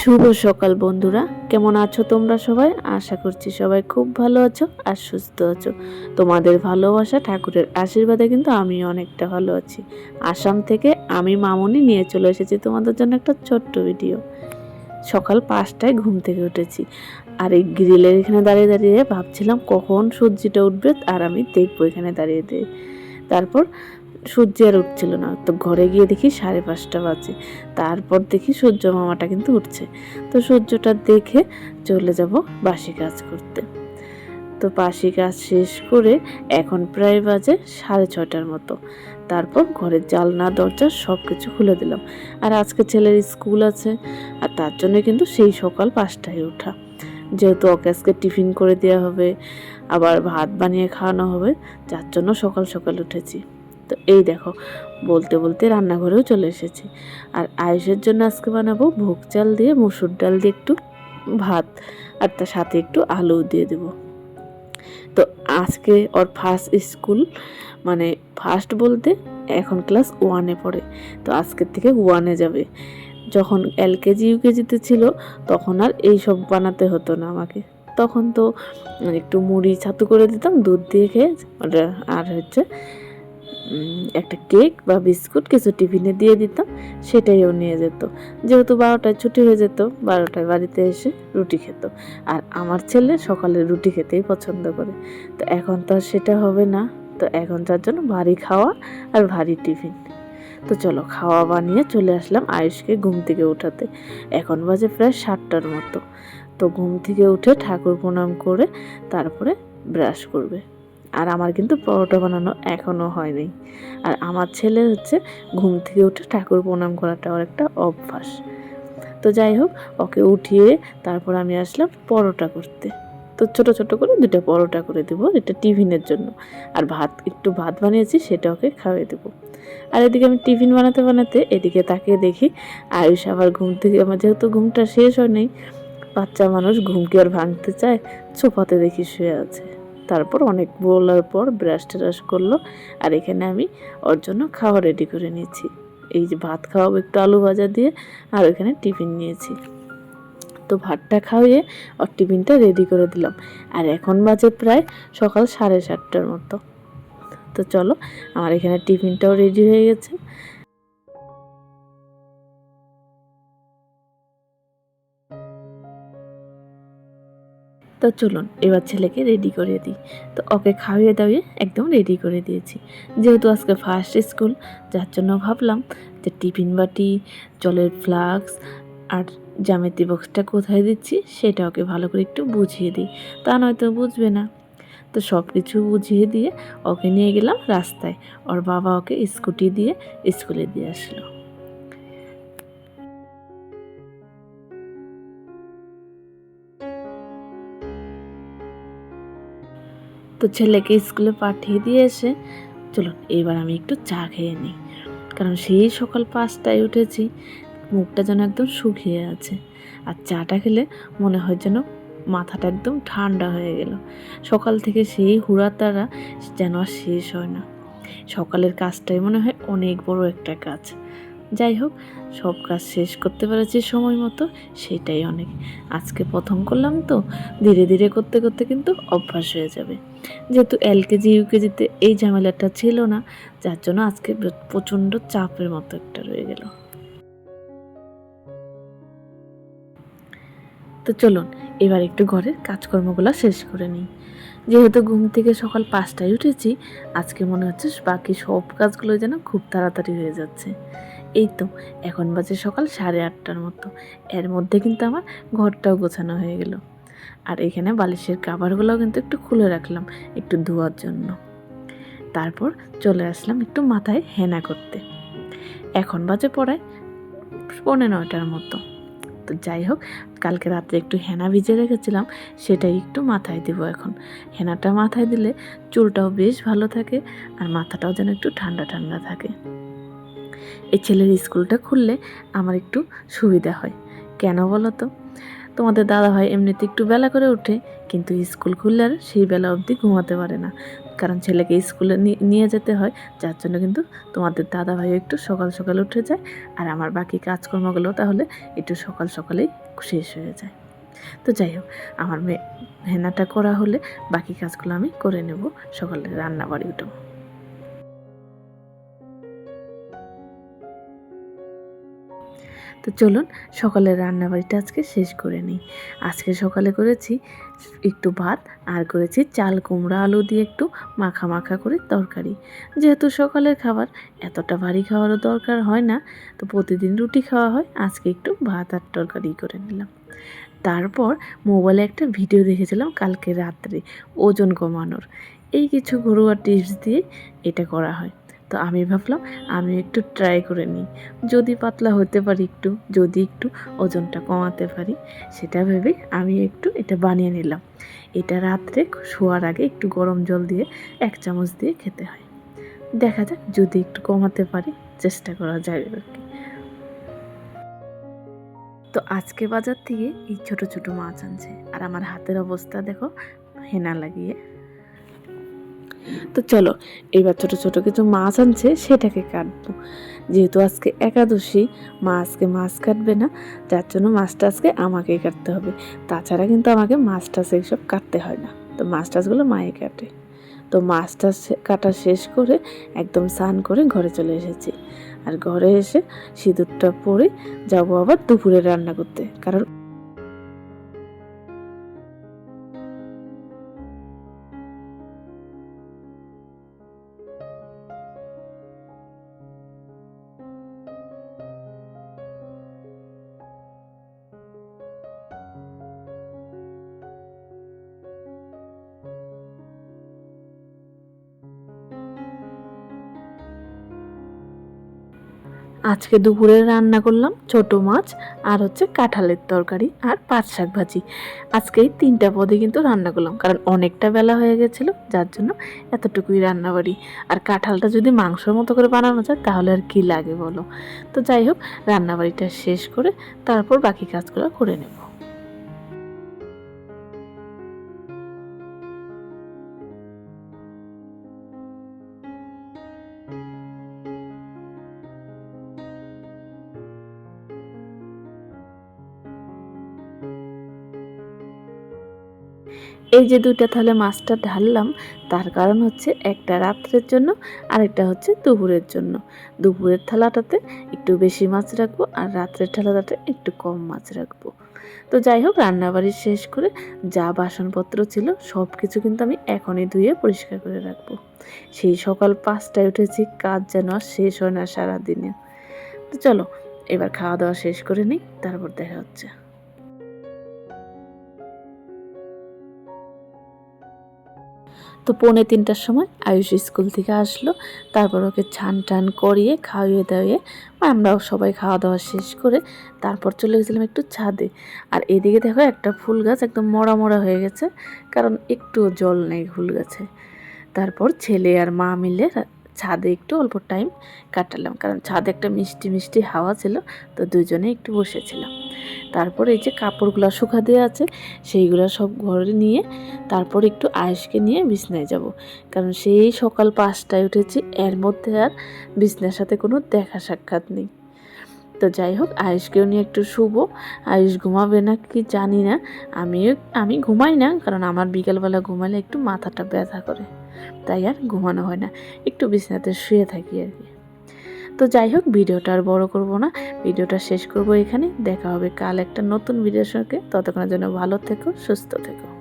শুভ সকাল বন্ধুরা। কেমন আছো তোমরা সবাই? আশা করছি সবাই খুব ভালো আছো আর সুস্থ আছো। তোমাদের ভালোবাসা, ঠাকুরের আশীর্বাদে কিন্তু আমি অনেকটা ভালো আছি। আসাম থেকে আমি মামনি নিয়ে চলে এসেছি তোমাদের জন্য একটা ছোট্ট ভিডিও। সকাল পাঁচটায় ঘুম থেকে উঠেছি। আর এই গ্রিলের এখানে দাঁড়িয়ে দাঁড়িয়ে ভাবছিলাম কখন সূর্যটা উঠবে আর আমি দেখব এখানে দাঁড়িয়ে দিয়ে। তারপর সূর্য আর উঠছিল না। তো ঘরে গিয়ে দেখি সাড়ে পাঁচটা বাজে। তারপর দেখি সূর্য মামাটা কিন্তু উঠছে। তো সূর্যটা দেখে চলে যাব বাসি কাজ করতে। তো বাসি কাজ শেষ করে এখন প্রায় বাজে সাড়ে ছটার মতো। তারপর ঘরের জালনা দরজা সব কিছু খুলে দিলাম। আর আজকে ছেলের স্কুল আছে আর তার জন্য কিন্তু সেই সকাল পাঁচটায় ওঠা। যেহেতু ওকে আজকে টিফিন করে দেওয়া হবে, আবার ভাত বানিয়ে খাওয়ানো হবে, যার জন্য সকাল সকাল উঠেছি। তো এই দেখো, বলতে বলতে রান্নাঘরেও চলে এসেছি। আর আয়ুষের জন্য আজকে বানাবো ভোগ চাল দিয়ে মসুর ডাল দিয়ে একটু ভাত, আর তার সাথে একটু আলু দিয়ে দেব। তো আজকে ওর ফার্স্ট স্কুল মানে ফার্স্ট বলতে এখন ক্লাস ওয়ানে পড়ে, তো আজকের থেকে ওয়ানে যাবে। যখন এলকেজি ইউকেজিতে ছিল, তখন আর এই সব বানাতে হতো না আমাকে। তখন তো একটু মুড়ি ছাতু করে দিতাম, দুধ দিয়ে খেয়ে, আর হচ্ছে একটা কেক বা বিস্কুট কিছু টিফিনে দিয়ে দিতাম সেটাই ও নিয়ে যেত। যেহেতু বারোটায় ছুটি হয়ে যেত, বারোটায় বাড়িতে এসে রুটি খেত। আর আমার ছেলে সকালে রুটি খেতেই পছন্দ করে। তো এখন তো আর সেটা হবে না। তো এখন তার জন্য ভারী খাওয়া আর ভারী টিফিন। তো চলো, খাওয়া বানিয়ে চলে আসলাম আয়ুষকে ঘুম থেকে উঠাতে। এখন বাজে প্রায় সাতটার মতো। তো ঘুম থেকে উঠে ঠাকুর প্রণাম করে তারপরে ব্রাশ করবে। আর আমার কিন্তু পরোটা বানানো এখনও হয়নি। আর আমার ছেলে হচ্ছে ঘুম থেকে উঠে ঠাকুর প্রণাম করাটা ওর একটা অভ্যাস। তো যাই হোক, ওকে উঠিয়ে তারপর আমি আসলাম পরোটা করতে। তো ছোট ছোট করে দুটো পরোটা করে দেবো, এটা টিফিনের জন্য। আর ভাত, একটু ভাত বানিয়েছি, সেটা ওকে খাওয়াই দেবো। আর এদিকে আমি টিফিন বানাতে বানাতে এদিকে তাকিয়ে দেখি আয়ুষ আবার ঘুম থেকে, আমার যেহেতু ঘুমটা শেষ হয় নাই বাচ্চা মানুষ ঘুমকে আর ভাঙতে চায়? ছোপাতে দেখি শুয়ে আছে। তারপর অনেক বলার পর ব্রাশ ট্রাশ করল। আর এখানে আমি ওর জন্য খাওয়া রেডি করে নিয়েছি। এই যে ভাত খাওয়াবো একটু আলু ভাজা দিয়ে, আর ওখানে টিফিন নিয়েছি। তো ভাতটা খাওয়িয়ে ওর টিফিনটা রেডি করে দিলাম। আর এখন বাজে প্রায় সকাল সাড়ে সাতটার মতো। তো চলো, আমার এখানে টিফিনটাও রেডি হয়ে গেছে। তো চলুন, এবার ছেলেকে রেডি করে দিই। তো ওকে খাইয়ে দাওয়িয়ে একদম রেডি করে দিয়েছি। যেহেতু আজকে ফার্স্ট স্কুল যার জন্য ভাবলাম যে টিফিন বাটি, জলের ফ্লাক্স আর জ্যামিতি বক্সটা কোথায় দিচ্ছি, সেটা ওকে ভালো করে একটু বুঝিয়ে দিই। তা নয়তো বুঝবে না। তো সব কিছু বুঝিয়ে দিয়ে ওকে নিয়ে গেলাম রাস্তায়। ওর বাবা ওকে স্কুটি দিয়ে স্কুলে দিয়ে আসলো। তো ছেলেকে স্কুলে পাঠিয়ে দিয়ে এসে, চলুন এবার আমি একটু চা খেয়ে নিই। কারণ সেই সকাল পাঁচটায় উঠেছি, মুখটা যেন একদম শুকিয়ে আছে। আর চাটা খেলে মনে হয় যেন মাথাটা একদম ঠান্ডা হয়ে গেল। সকাল থেকে সেই হুড়াতারা যেন আর শেষ হয় না। সকালের কাজটাই মনে হয় অনেক বড় একটা কাজ। যাই হোক, সব কাজ শেষ করতে পেরেছি সময় মতো, সেটাই অনেক। আজকে প্রথম করলাম তো, ধীরে ধীরে করতে করতে কিন্তু অভ্যাস হয়ে যাবে। যেহেতু এলকেজি ইউকেজিতে এই ঝামেলাটা ছিল না, যার জন্য আজকে প্রচণ্ড চাপের মতো একটা রয়ে গেল। তো চলুন, এবার একটু ঘরের কাজকর্মগুলো শেষ করে নিই। যেহেতু ঘুম থেকে সকাল পাঁচটায় উঠেছি, আজকে মনে হচ্ছে বাকি সব কাজগুলো যেন খুব তাড়াতাড়ি হয়ে যাচ্ছে। এই তো, এখন বাজে সকাল সাড়ে আটটার মতো। এর মধ্যে কিন্তু আমার ঘরটাও গোছানো হয়ে গেল। আর এখানে বালিশের কাভারগুলোও কিন্তু একটু খুলে রাখলাম একটু ধোয়ার জন্য। তারপর চলে আসলাম একটু মাথায় হেনা করতে। এখন বাজে পড়ায় পৌনে নয়টার মতো। তো যাই হোক, কালকে রাত্রে একটু হেনা ভিজে রেখেছিলাম, সেটাই একটু মাথায় দেবো এখন। হেনাটা মাথায় দিলে চুলটাও বেশ ভালো থাকে আর মাথাটাও যেন একটু ঠান্ডা ঠান্ডা থাকে। এই ছেলের স্কুলটা খুললে আমার একটু সুবিধা হয়। কেন বলো তো? তোমাদের দাদা ভাই এমনিতে একটু বেলা করে ওঠে, কিন্তু স্কুল খুললে আর সেই বেলা অবধি ঘুমাতে পারে না। কারণ ছেলেকে স্কুলে নিয়ে যেতে হয়, যার জন্য কিন্তু তোমাদের দাদা ভাইও একটু সকাল সকাল উঠে যায়, আর আমার বাকি কাজকর্মগুলো তাহলে একটু সকাল সকালেই শেষ হয়ে যায়। তো যাই হোক, আমার মেয়ে হেনাটা করা হলে বাকি কাজগুলো আমি করে নেব, সকালে রান্না বাড়ি উঠবো তো চলুন সকালের রান্নাবাড়িটা আজকে শেষ করে নিই। আজকে সকালে করেছি একটু ভাত আর করেছি চাল, কুমড়া, আলু দিয়ে একটু মাখা মাখা করে তরকারি। যেহেতু সকালের খাবার, এতটা ভারী খাওয়ারও দরকার হয় না, তো প্রতিদিন রুটি খাওয়া হয়। আজকে একটু ভাত আর তরকারি করে নিলাম। তারপর মোবাইলে একটা ভিডিও দেখেছিলাম কালকে রাত্রে, ওজন কমানোর। এই কিছু ঘরোয়া টিপস দিয়ে এটা করা হয়। তো আমি ভাবলাম, আমি একটু ট্রাই করে নিই। যদি পাতলা হতে পারি একটু, যদি একটু ওজনটা কমাতে পারি, সেটা ভেবে আমি একটু এটা বানিয়ে নিলাম। এটা রাত্রে শোয়ার আগে একটু গরম জল দিয়ে এক চামচ দিয়ে খেতে হয়। দেখা যাক যদি একটু কমাতে পারি, চেষ্টা করা যায় আর কি। তো আজকে বাজার থেকে এই ছোট ছোট মাছ আনছে। আর আমার হাতের অবস্থা দেখো, হেনা লাগিয়ে তো চলো, এবার ছোট ছোট কিছু মাছ আনছে, সেটাকে কাটবো। যেহেতু আজকে একাদশী, মা আজকে মাছ কাটবে না, যার জন্য মাছটা আজকে আমাকেই কাটতে হবে। তাছাড়া কিন্তু আমাকে মাছ টাছ এইসব কাটতে হয় না। তো মাছ টাছগুলো মায়ে কাটে। তো মাছটা কাটা শেষ করে একদম স্নান করে ঘরে চলে এসেছি। আর ঘরে এসে সিঁদুরটা পরে যাব আবার দুপুরে রান্না করতে। কারণ আজকে দুপুরে রান্না করলাম ছোট মাছ আর হচ্ছে কাঁঠালের তরকারি আর পাট শাক ভাজি। আজকে এই তিনটা পদে কিন্তু রান্না করলাম, কারণ অনেকটা বেলা হয়ে গেছিল, যার জন্য এতটুকুই রান্না বাড়ি আর কাঁঠালটা যদি মাংসর মতো করে বানানো যায়, তাহলে আর কি লাগে বলো? তো যাই হোক, রান্নাবাড়িটা শেষ করে তারপর বাকি কাজগুলো করে নেব। এই যে দুইটা থালে মাছটা ঢাললাম, তার কারণ হচ্ছে একটা রাত্রের জন্য, আরেকটা হচ্ছে দুপুরের জন্য। দুপুরের থালাটাতে একটু বেশি মাছ রাখব আর রাত্রের থালাটাতে একটু কম মাছ রাখব। তো যাই হোক, রান্নাবাড়ি শেষ করে যা বাসনপত্র ছিল সব কিছু কিন্তু আমি এখনই ধুয়ে পরিষ্কার করে রাখব। সেই সকাল পাঁচটায় উঠেছি, কাজ যেন আর শেষ হয় না সারাদিনে। তো চলো, এবার খাওয়া দাওয়া শেষ করে নিই, তারপর দেখা হচ্ছে। তো পৌনে তিনটার সময় আয়ুষ স্কুল থেকে আসলো। তারপর ওকে ছান টান করিয়ে খাওয়িয়ে দাওয়িয়ে আমরাও সবাই খাওয়া দাওয়া শেষ করে তারপর চলে গেছিলাম একটু ছাদে। আর এদিকে দেখো একটা ফুল গাছ একদম মরা মরা হয়ে গেছে, কারণ একটু জল নেই ফুল গাছে। তারপর ছেলে আর মা মিলে ছাদে একটু অল্প টাইম কাটালাম। কারণ ছাদে একটা মিষ্টি মিষ্টি হাওয়া ছিল, তো দুজনে একটু বসেছিলাম। তারপর এই যে কাপড়গুলো শুকা দেওয়া আছে, সেইগুলো সব ঘরে নিয়ে তারপর একটু আয়েসকে নিয়ে বিছনায় যাব। কারণ সেই সকাল পাঁচটায় উঠেছি, এর মধ্যে আর বিছনার সাথে কোনো দেখা সাক্ষাৎ নেই। তো যাই হোক আয়ুষকেও নিয়ে একটু শুভ আয়ুষ ঘুমাবে না কি জানি না। আমিও, আমি ঘুমাই না, কারণ আমার বিকালবেলা ঘুমালে একটু মাথাটা ব্যথা করে। তাই আর ঘুমানো হয় না। একটু বিছানাতে শুয়ে থাকি আর কি। তো যাই হোক, ভিডিওটা আর বড় করব না। ভিডিওটা শেষ করব এখানে। দেখা হবে কাল একটা নতুন ভিডিওর সঙ্গে। ততক্ষণের জন্য ভালো থেকো, সুস্থ থেকো।